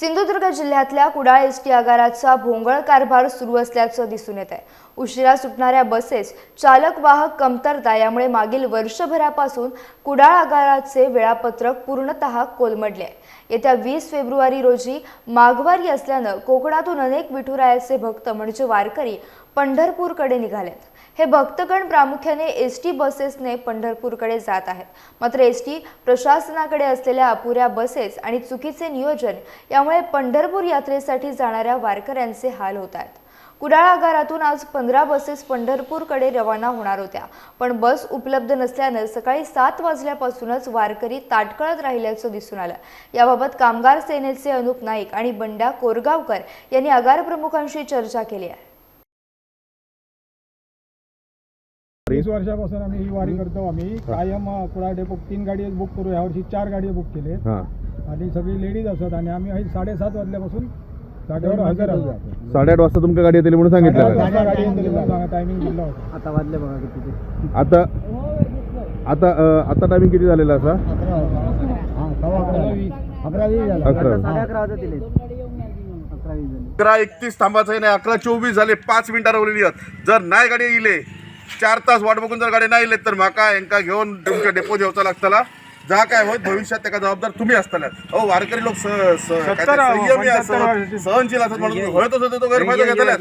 सिंधुदुर्ग जिल्ह्यातल्या Kudal S T आगाराचा भोंगळ कारभार सुरू असल्याचं दिसून येत आहे. उशिरा सुटणाऱ्या बसेस चालक वाहक कमतरता यामुळे मागील वर्षभरापासून कुडाळ आगाराचे वेळापत्रक पूर्णतः कोलमडले आहे. येत्या वीस फेब्रुवारी रोजी माघवारी असल्यानं कोकणातून अनेक विठुरायाचे भक्त म्हणजे वारकरी पंढरपूरकडे निघालेत हे भक्तगण प्रामुख्याने एस टी बसेसने पंढरपूरकडे जात आहेत. मात्र एस टी प्रशासनाकडे असलेल्या अपुऱ्या बसेस आणि चुकीचे नियोजन यामुळे पंढरपूर यात्रेसाठी जाणाऱ्या वारकऱ्यांचे हाल होत आहेत. कुडाळ आगारातून आज पंधरा बसेस पंढरपूरकडे रवाना होणार होत्या. पण बस उपलब्ध नसल्यानं सकाळी सात वाजल्यापासूनच वारकरी ताटकळत राहिल्याचं दिसून आलं. याबाबत कामगार सेनेचे अनुप नाईक आणि बंड्या कोरगावकर यांनी आगार प्रमुखांशी चर्चा केली आहे. वीस वर्षापासून आम्ही ही वारी करतो. आम्ही कायम कुडाळ डेपो तीन गाडी बुक करू. यावर्षी चार गाडी बुक केले आणि सगळी लेडीज असतात आणि आम्ही साडेसात वाजल्यापासून जागेवर हजर आहोत. साडेआठ वाजता तुमच्या गाडी येते म्हणून सांगितलं. का? टायमिंग दिला. होता. आता वाजले बघा किती ते. आता आता अं, आता टायमिंग किती झालेला असा? अकरा वीस झाला. अकरा साडे अकरा वाजता दिले. अकरा वीस झाले. अकरा एकतीस थांबायचं आहे नाही. अकरा चोवीस झाले. पाच मिनिटां रवलेली आहेत. जर नाही गाडी येईले चार तास वाट बघून जर गाडी नाही येले तर म्हाका यांका घेऊन तुमच्या डेपो जेवचा लागतला. जा काय होत भविष्यात त्याचा जबाबदार तुम्ही असताना. अहो वारकरी लोक स- स- काय ते सत्तर- संयमी पंच्याहत्तर असत वर्षाचे. सहनशील असत म्हणून होय तसं तो गैरफायदा घेतला